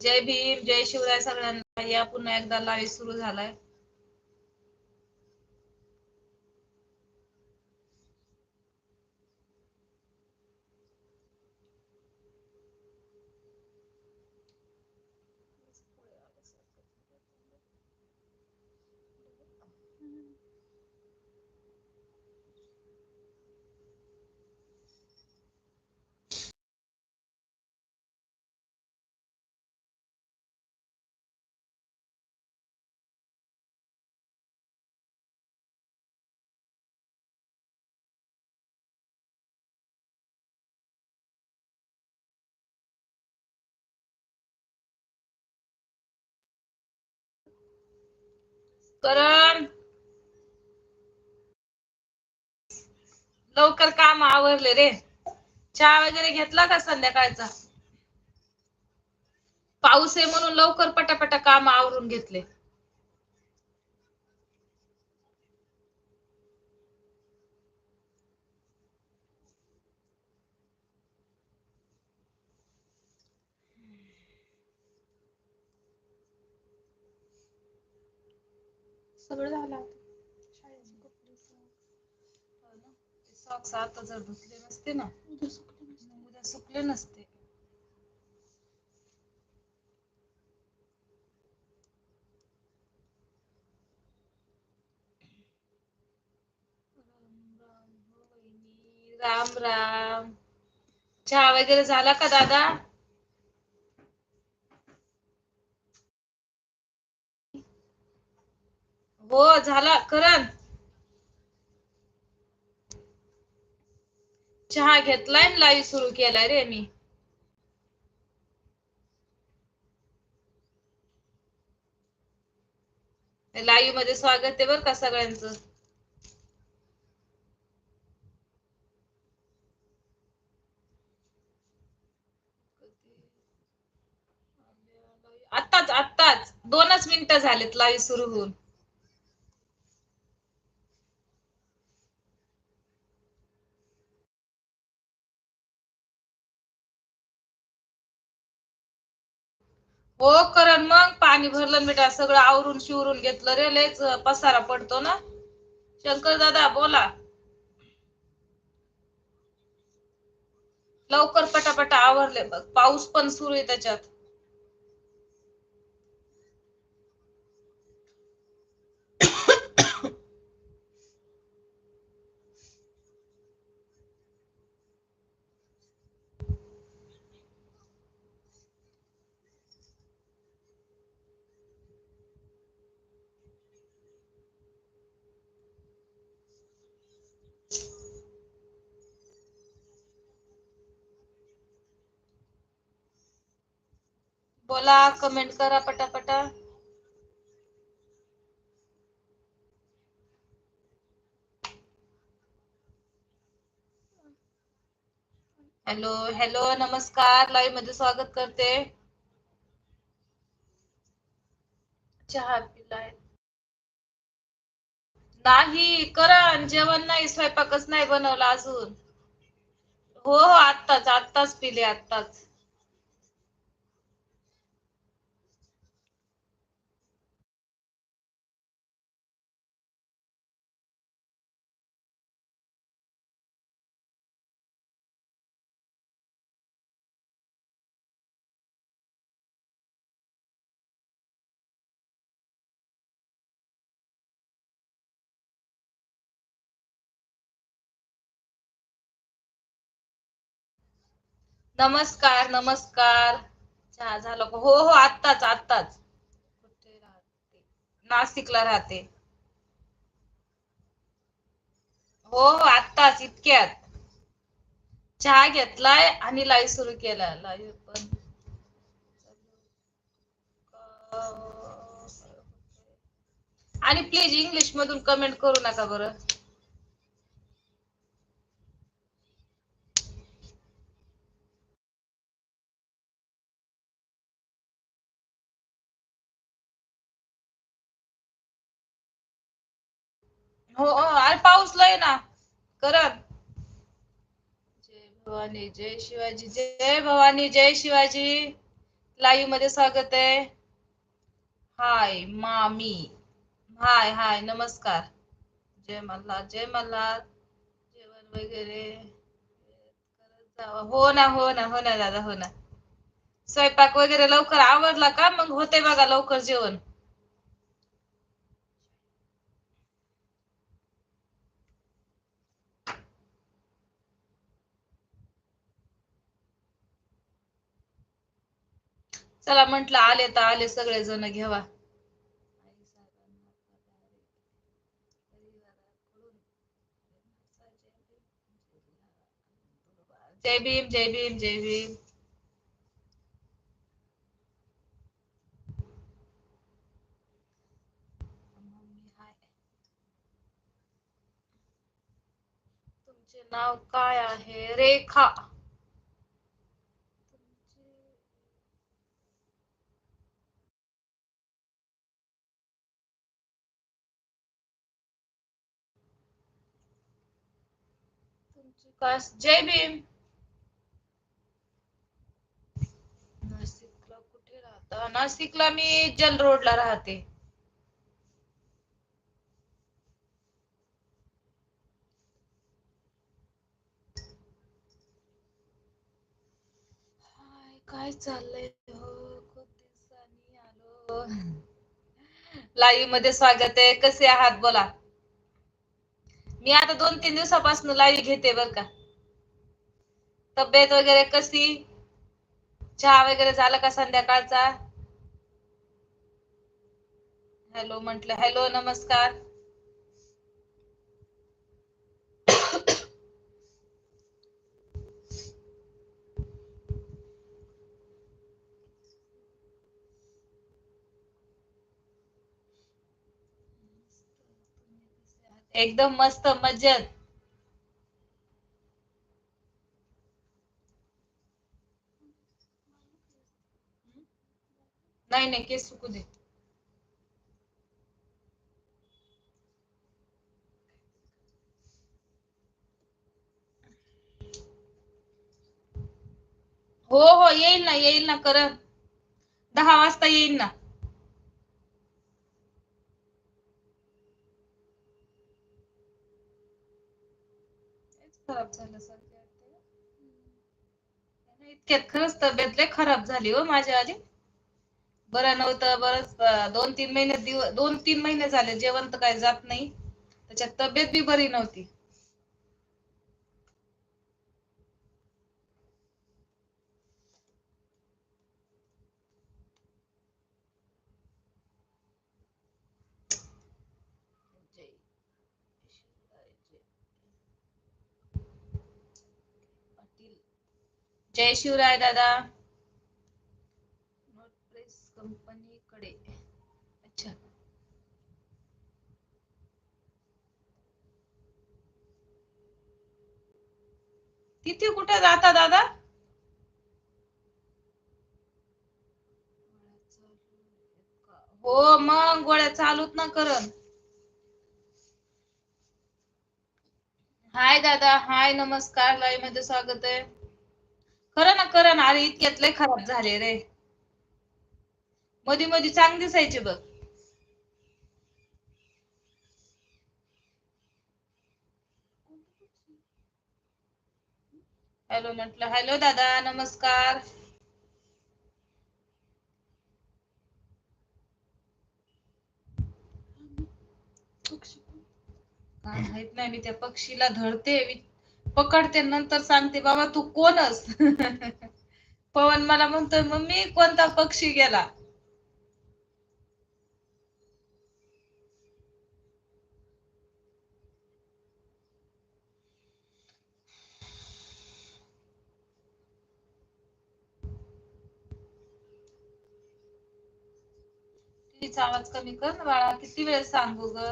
जय भीम जय शिवराय सगळ्यांना. या पुन्हा एकदा लाईव्ह सुरू झालाय. करण. लवकर काम आवरले रे. चहा वगैरे घेतला का संध्याकाळचा? पाऊस आहे म्हणून लवकर पटापटा काम आवरून घेतले सगळं झालं आता. शाळेचे कपडे सगळं. सॉक्स आता जर धुतले नसते ना उद्या सुकले नसते. उद्या सुकले नसते. राम राम. चहा वगैरे झाला का दादा? हो झाला. करण. चहा घेतलाय लाईव्ह सुरू केलाय रे मी. लाईव्हमध्ये स्वागत आहे बर का सगळ्यांचं. आत्ताच आत्ताच. दोनच मिनिटं झालेत लाईव्ह सुरू होऊन. हो करण मग पाणी भरलं मिठा सगळं आवरून शिवरून घेतलं रे लयच पसारा पडतो ना. शंकर दादा बोला. लवकर पटापटा आवरले बघ पाऊस पण सुरू आहे त्याच्यात. बोला कमेंट करा पटापटा. हॅलो हॅलो नमस्कार. लाईव्हमध्ये स्वागत करते. चहा पिलाय. नाही करण जेवण नाही स्वयंपाकच नाही बनवला अजून. हो हो आत्ताच आत्ताच पिले आत्ताच. नमस्कार नमस्कार. चहा झालं हो हो आत्ताच आत्ताच. कुठे राहते? नाशिकला राहते. हो हो आत्ताच इतक्यात. चहा घेतलाय आणि लाईव्ह सुरू केला लाईव्ह पण. आणि प्लीज इंग्लिश मधून कमेंट करू नका बरं. हो हो अरे पाऊस लय ना. करत जय भवानी जय शिवाजी जय भवानी जय शिवाजी. लाईव्हमध्ये स्वागत आहे. हाय मामी. हाय हाय नमस्कार. जय मल्हार जय मल्हार जेवण वगैरे. करत हो ना हो ना हो ना दादा हो ना. स्वयंपाक वगैरे लवकर आवडला का? मग होते बघा लवकर जेवण. चला म्हटलं आले तर आले सगळे जण घेवा. जय भीम जय भीम जय भीम. तुमचे नाव काय आहे? रेखा. तुमची JB. जय भीम नाशिकला कुठे राहता? नाशिकला मी जल रोडला राहते. हाय, काय चाललंय? हो, खूप दिवसांनी आलो. लाईव्हमध्ये स्वागत आहे. कसे आहात? बोला. मी आता दोन तीन दिवसापासून लाईव्ह घेते बर का. तब्येत वगैरे कशी? चहा वगैरे झाला का संध्याकाळचा? हॅलो म्हटलं हॅलो नमस्कार. एकदम मस्त मजेत. नाही नाही केस सुकू दे. हो हो येईल ना येईल ना करत दहा वाजता येईल ना तेच खराब झाल्यासारखी वाटते इतक्यात खरंच तब्येत लय खराब झाली हो माझ्या आधी. बरं नव्हतं बरंच दोन तीन महिने दिवस दोन तीन महिने झाले जेवण तर काही जात नाही. त्याच्यात तब्येत बी बरी नव्हती जय शिवराय, जय पाटील. जय शिवराय दादा. प्रेस कंपनीकडे. अच्छा. तिथे कुठे जाता दादा? हो मग गोळ्या चालूत ना करण. हाय दादा हाय नमस्कार. लाईव्हमध्ये स्वागत आहे. खरं ना खरं ना. अरे इतक्यात लय खराब झाले रे. मधी मधी चांग दिसायचे बघ. हॅलो म्हटलं. हॅलो दादा. नमस्कार. माहीत नाही मी त्या पक्षीला धरते पकडते नंतर सांगते बाबा तू कोणस पवन मला म्हणतोय मम्मी कोणता पक्षी गेला? आवाज कमी कर ना बाळा किती वेळ सांगू ग?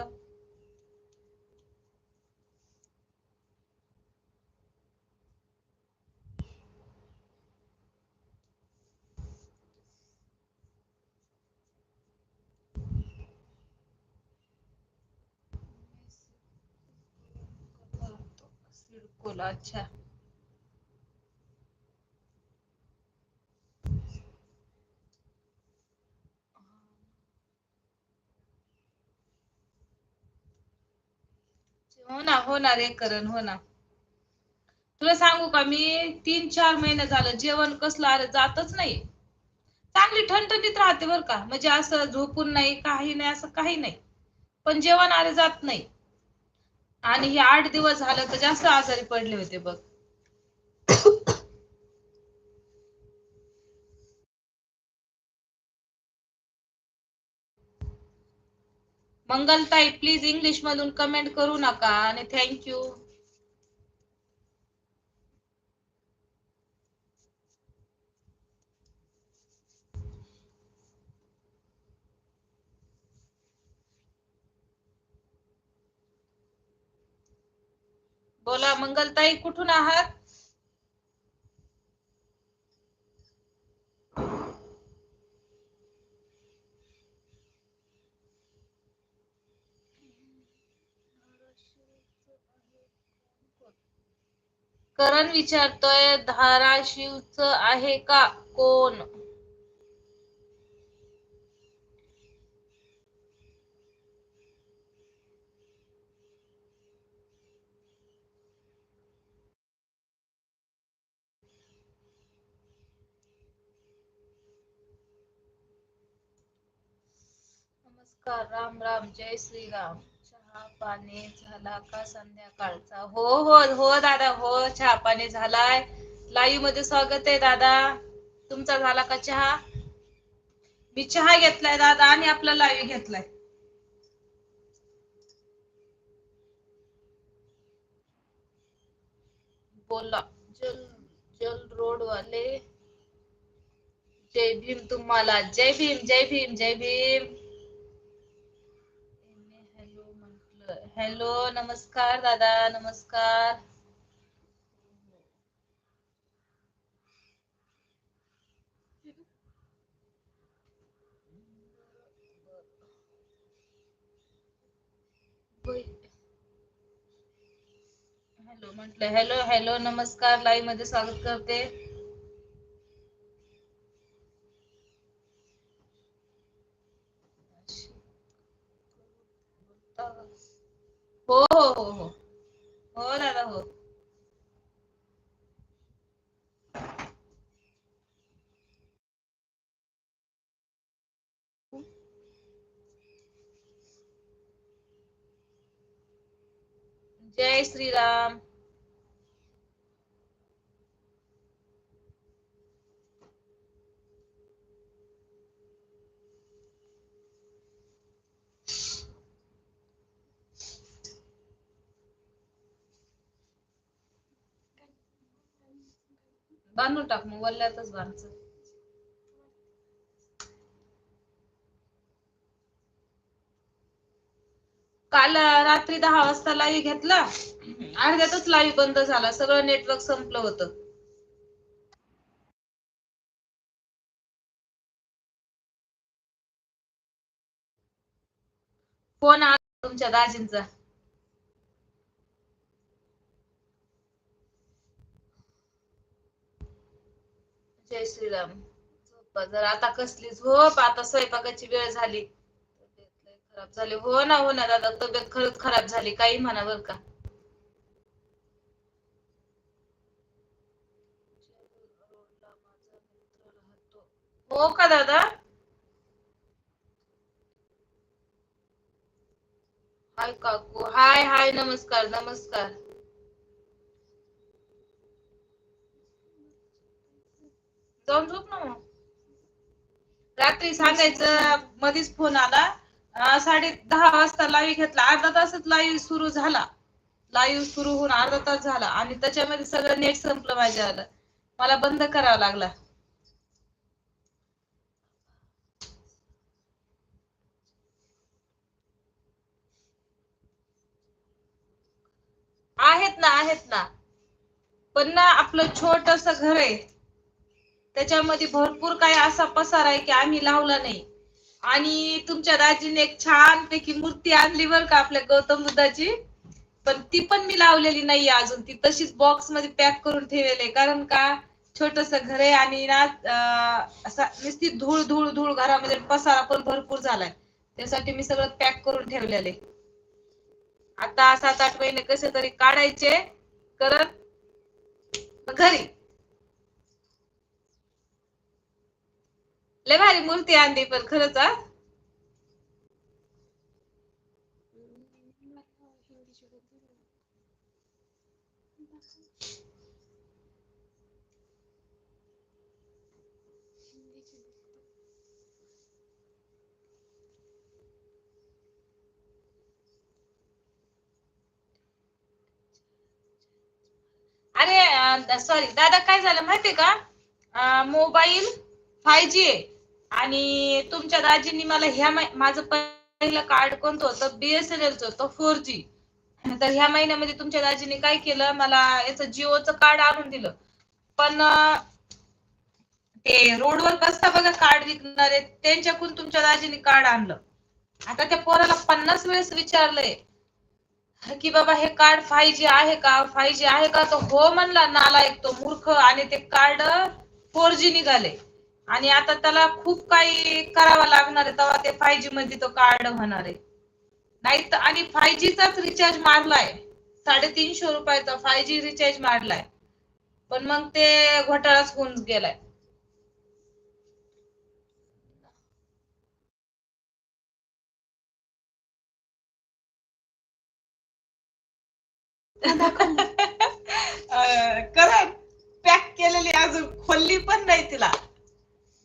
बोला अच्छा. हो ना होणार रे करण हो ना. तुला सांगू का मी तीन चार महिने झालं जेवण कसलं अरे जातच नाही. चांगली ठणठणीत राहते बर का. म्हणजे असं झोपून नाही काही नाही असं काही नाही. पण जेवण अरे जात नाही. आणि हे आठ दिवस झालं तर जास्त आजारी पडले होते बघ. मंगलताई प्लीज इंग्लिश मधून कमेंट करू नका आणि थँक्यू बोला मंगलताई कुठून आहात? करण विचारतोय धाराशिवच आहे का कोण? नमस्कार राम राम जय श्रीराम. चहा पाणी झाला का संध्याकाळचा? हो हो हो दादा हो चहा पाणी झालाय. लाईव्हमध्ये स्वागत आहे दादा. तुमचा झाला का चहा? मी चहा घेतलाय दादा आणि आपला लाईव्ह घेतलाय. बोला. जल जल रोड वाले जय भीम तुम्हाला. जय भीम जय भीम जय भीम. हॅलो नमस्कार दादा नमस्कार। हॅलो हॅलो हॅलो नमस्कार लाईव्ह मध्ये स्वागत करते. हो हो हो हो. हो दादा हो. जय श्रीराम. बांधून टाक मग वल्ल्यातच बांधचं. काल रात्री दहा वाजता लाईव्ह घेतला. अर्ध्यातच लाईव्ह बंद झाला. सगळं नेटवर्क संपलं होतं. फोन आला तुमच्या दाजींचा. जय श्रीराम. झोपा जर. आता कसली झोप? आता स्वयंपाकाची वेळ झाली. खराब झाली. हो ना हो ना दादा. तब्येत खरंच खराब झाली. काही म्हणा बर का. हो का दादा? हाय काकू. हाय हाय. नमस्कार नमस्कार. जाऊन झोप ना मग. रात्री सांगायचं मध्येच फोन आला. साडे दहा वाजता लाईव्ह घेतला. अर्धा तासच लाईव्ह सुरू झाला. लाईव्ह सुरू होऊन अर्धा तास झाला. आणि त्याच्यामध्ये सगळं नेट संपलं माझ्या आलं. मला बंद करावा लागला. आहेत ना आहेत ना. पण ना आपलं छोटस घर आहे. त्याच्यामध्ये भरपूर काही असा पसार आहे की आम्ही लावला नाही. आणि तुमच्या दाजीने एक छान पैकी मूर्ती आणली बर का आपल्या गौतम बुद्धाची. पण ती पण मी लावलेली नाहीये अजून. ती तशीच बॉक्समध्ये पॅक करून ठेवलेली कारण का? छोटस घर आहे आणि ना असा नुसती धूळ धूळ धूळ घरामध्ये पसारा पण भरपूर झालाय. त्यासाठी मी सगळं पॅक करून ठेवलेले आता सात आठ महिने कसे तरी काढायचे. करत घरी लय भारी मूर्ती आणली पण खरंच हा. अरे सॉरी दादा काय झालं माहितीये का? मोबाईल फाय जी आहे. आणि तुमच्या दाजींनी मला ह्या माझं पहिलं कार्ड कोणतं होतं? बीएसएनएलचं होतं फोर जी तर ह्या महिन्यामध्ये तुमच्या दाजींनी काय केलं? मला याचं जिओचं कार्ड आणून दिलं. पण ते रोडवर कसं बघा कार्ड विकणारे त्यांच्याकडून तुमच्या दाजींनी कार्ड आणलं. आता त्या पोराला पन्नास वेळेस विचारलंय की बाबा हे कार्ड फाय जी आहे का? फाय जी आहे का? तो हो म्हणला नालायक तो मूर्ख. आणि ते कार्ड फोर जी निघाले. आणि आता त्याला खूप काही करावं लागणार आहे. तेव्हा ते फाय जी मध्ये तो कार्ड होणार आहे. नाही तर आणि फाय जीचाच रिचार्ज मारलाय. साडेतीनशे रुपयाचा फाय जी रिचार्ज मारलाय. पण मग ते घोटाळाच होऊन गेलाय. करा पॅक केलेली अजून खोलली पण नाही तिला.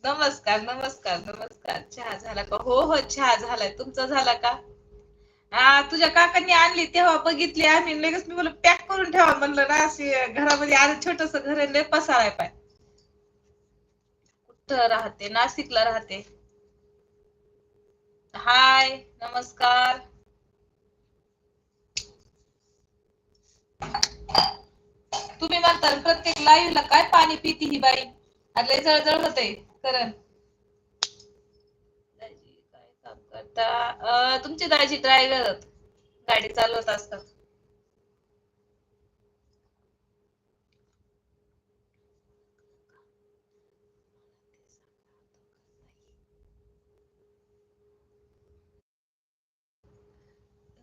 नमस्कार नमस्कार नमस्कार. चहा झाला का? हो हो चहा झालाय. तुमचा झाला का? हा तुझ्या काकांनी आणली तेव्हा बघितली आम्ही. लगेच मी बोल पॅक करून ठेवा. म्हणलं ना अशी घरामध्ये आज छोटस घर आहे, लय पसाराय पाय कुठं राहते? नाशिकला राहते. हाय नमस्कार. तुम्ही म्हणताल प्रत्येक लाईव्हला काय पाणी पिती ही बाई? अरे लय जळजळ होते करण. दाजी काय काम करता? तुमची दाजी ड्रायव्हर गाडी चालवत असतात.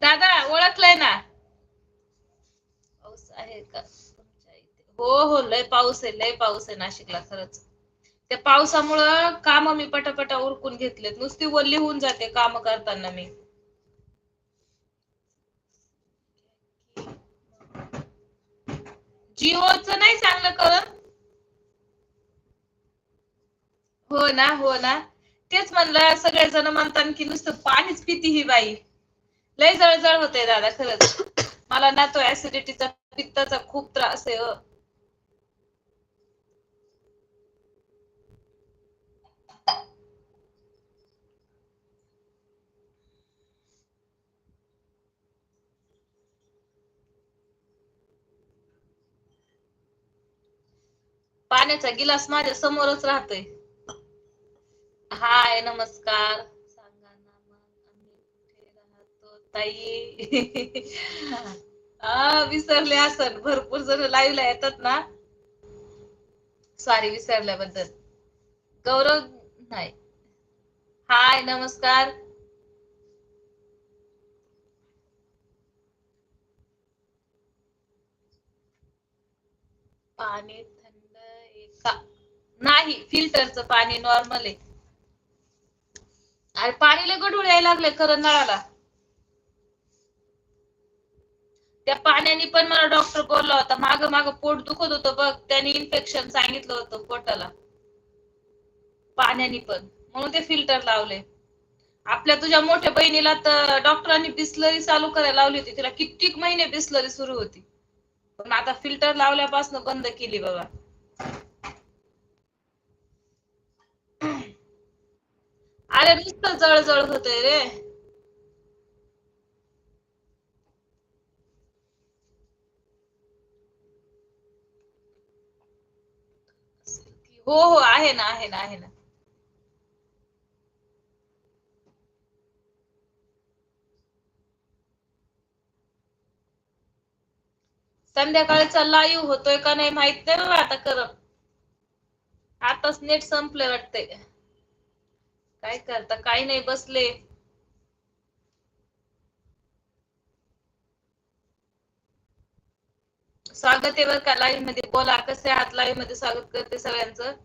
दादा ओळखलंय ना? पाऊस आहे का तुमच्या इथे? हो हो लय पाऊस आहे लय पाऊस आहे नाशिकला खरंच. त्या पावसामुळं काम मी पटापटा उरकून घेतलेत. नुसती वल्ली होऊन जाते काम करताना मी. जिओचं नाही चांगलं करत हो ना हो ना. तेच म्हणलं सगळेजण म्हणतात की नुसतं पाणीच पिती ही बाई. लय जळजळ होते दादा खरंच. मला ना तो ऍसिडिटीचा पित्ताचा खूप त्रास आहे हो. पाण्याचा गिलास माझ्या समोरच राहतोय. हाय नमस्कार. सांगा ना मग आम्ही कुठे राहतो ताई? हा विसरले असन. भरपूर जण लाईव्ह ला येतात ना. सॉरी विसरल्याबद्दल. गौरव नाही. हाय नमस्कार. पाणी नाही फिल्टरचं पाणी नॉर्मल आहे. अरे पाणी लय गढूळ यायला लागले खरं नळाला. त्या पाण्याने पण मला डॉक्टर बोलला होता माग माग पोट दुखत होतं बघ त्याने इन्फेक्शन सांगितलं होतं पोटाला. पाण्याने पण. म्हणून ते फिल्टर लावले. आपल्या तुझ्या मोठ्या बहिणीला तर डॉक्टरांनी बिस्लरी चालू करायला लावली होती. तिला कित्येक महिने बिस्लरी सुरू होती. पण आता फिल्टर लावल्यापासून बंद केली बाबा. अरे नुसतं जळजळ होतंय रे. हो हो आहे ना आहे ना आहे ना. संध्याकाळचा लाईव्ह होतोय का नाही माहीत नाही आता कर आताच नेट संपलंय वाटतंय. काय करता? काय नाही बसले. स्वागत आहे बर का लाईव्हमध्ये. बोला कसे आहात? लाईव्हमध्ये स्वागत करते सगळ्यांचं.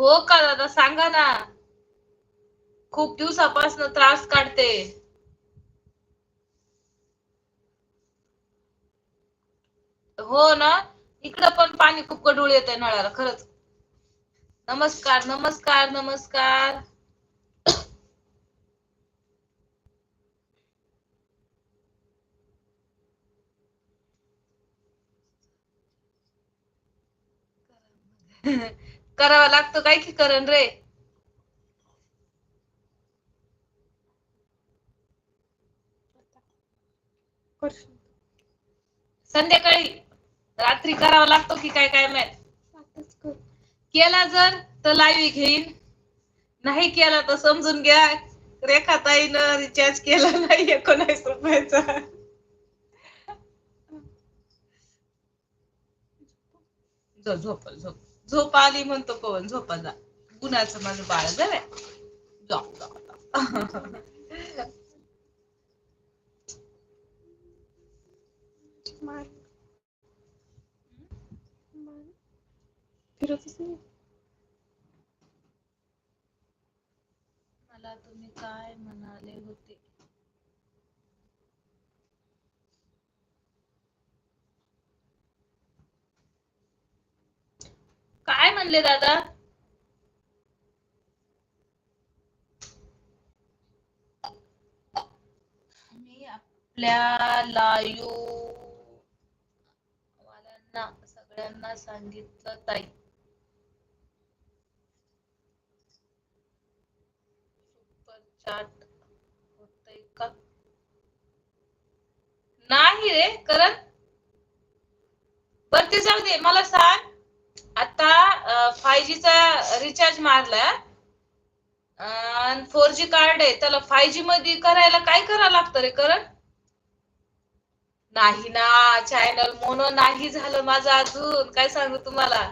हो का दादा सांगा ना. खूप दिवसापासून त्रास काढते. हो ना इकडं पण पाणी खूप गडूळ येत आहे नळाला खरंच. नमस्कार नमस्कार नमस्कार. करावा लागतो काय की करण रे? संध्याकाळी रात्री करावा लागतो की काय काय माहीत? केला जर तर लाईव्ह घेईन. नाही केला तर समजून घ्या. रेखाताईनं रिचार्ज केला नाही एकोणावीस रुपयाचा. झोप झोप. झोप आली म्हणतो पवन झोपा जा. गुणाचं माझं बाळ जर नाही. मला तुम्ही काय म्हणाले होते? काय दादा? मी आपल्या लाईव्ह वाल्यांना सगळ्यांना सांगितलं ताई. सुपर होतय का? नाही रे करत बर ते जाऊ दे मला सांग. आता फाय चा रिचार्ज मारला. फोर जी कार्ड आहे. त्याला फाय जी मध्ये करायला काय करावं लागतं रे करण? नाही ना चॅनल मोनो नाही झालं माझं अजून. काय सांगू तुम्हाला?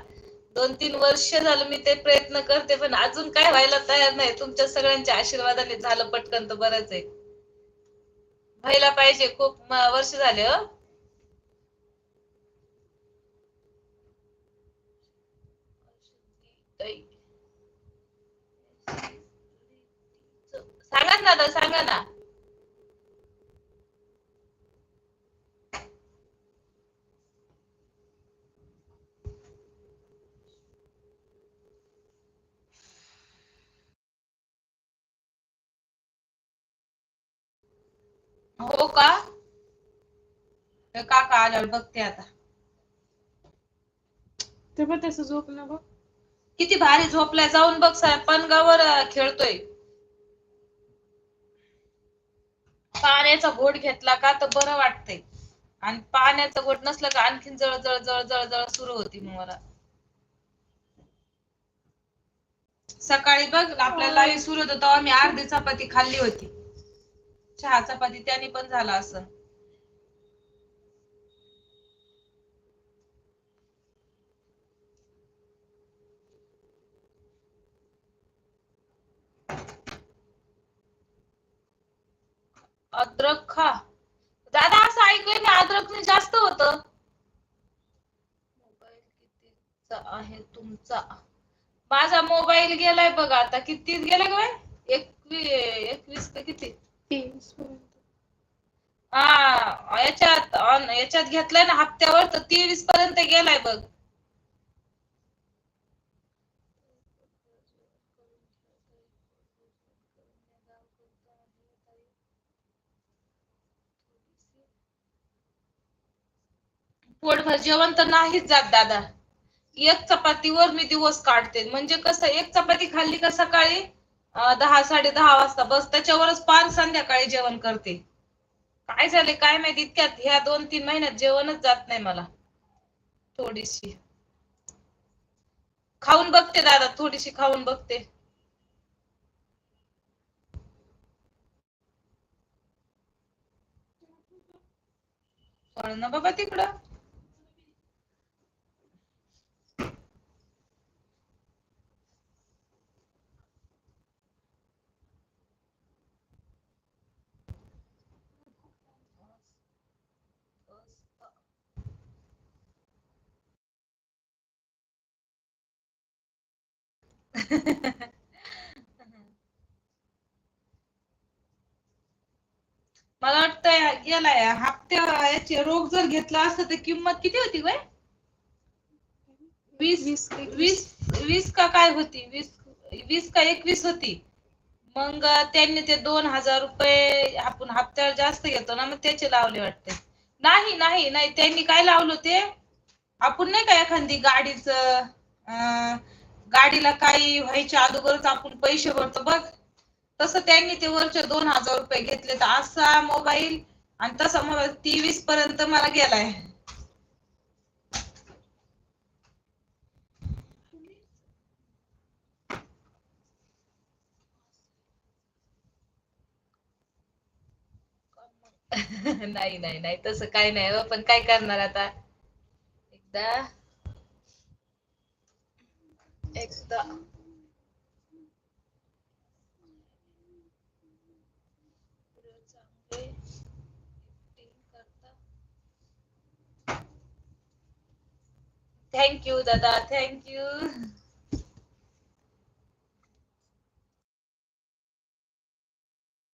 दोन तीन वर्ष झालं मी ते प्रयत्न करते पण अजून काय व्हायला तयार नाही. तुमच्या सगळ्यांच्या आशीर्वादाने झालं पटकन तर बरंच आहे. व्हायला पाहिजे. खूप वर्ष झाले हो. सांगा ना दादा सांगा ना. हो का? काका आल्यावर बघते आता. ते पण तसं झोप ना बघ. किती भारी झोपलाय जाऊन बघ साहेब पणगावर खेळतोय. पाण्याचा घोट घेतला का तर बरं वाटतंय. आणि पाण्याचा घोट नसला का आणखीन जळ जळ जळ जळ जळ सुरू होती मग मला. सकाळी बघ आपल्या लाईव्ह सुरू होतं तेव्हा मी अर्धी चपाती खाल्ली होती. चहा चपाती त्याने पण झाला असं. अद्रक खा. दादा असं ऐकलंय की अद्रकने जास्त होत. मोबाईल कितीचा आहे तुमचा? माझा मोबाईल गेलाय बघा आता. कितीच गेलाय काय एकवी एकवीस का किती? हा याच्यात याच्यात घेतलाय ना हप्त्यावर तर तेवीस पर्यंत गेलाय बघ. पोटभर जेवण तर नाहीच जात दादा. एक चपातीवर मी दिवस काढते. म्हणजे कसं एक चपाती खाल्ली का सकाळी दहा साडे दहा वाजता बस त्याच्यावरच पार संध्याकाळी जेवण करते. काय झाले काय माहिती इतक्यात ह्या दोन तीन महिन्यात जेवणच जात नाही मला. थोडीशी. खाऊन बघते दादा थोडीशी खाऊन बघते. ना बाबा तिकडं. मला वाटतं गेलाय. हप्त्या याचे रोग जर घेतला असतं तर किंमत किती होती बाय वीस वीस वीस वीस का काय होती? वीस वीस का एकवीस होती? मग त्यांनी ते दोन हजार रुपये आपण हप्त्यावर जास्त घेतो ना मग त्याचे लावले वाटते. नाही नाही नाही. त्यांनी काय लावलं ते आपण नाही का एखादी गाडीच गाडीला काही व्हायच्या अगोदरच आपण पैसे भरतो बघ. तसं त्यांनी ते वरचे दोन हजार रुपये घेतले तर असा मोबाईल आणि तसा मोबाईल तेवीस पर्यंत मला गेलाय. नाही नाही नाही. तसं काही नाही हो. पण काय करणार आता? एकदा एकदा चांगले acting करता. थँक्यू दादा थँक्यू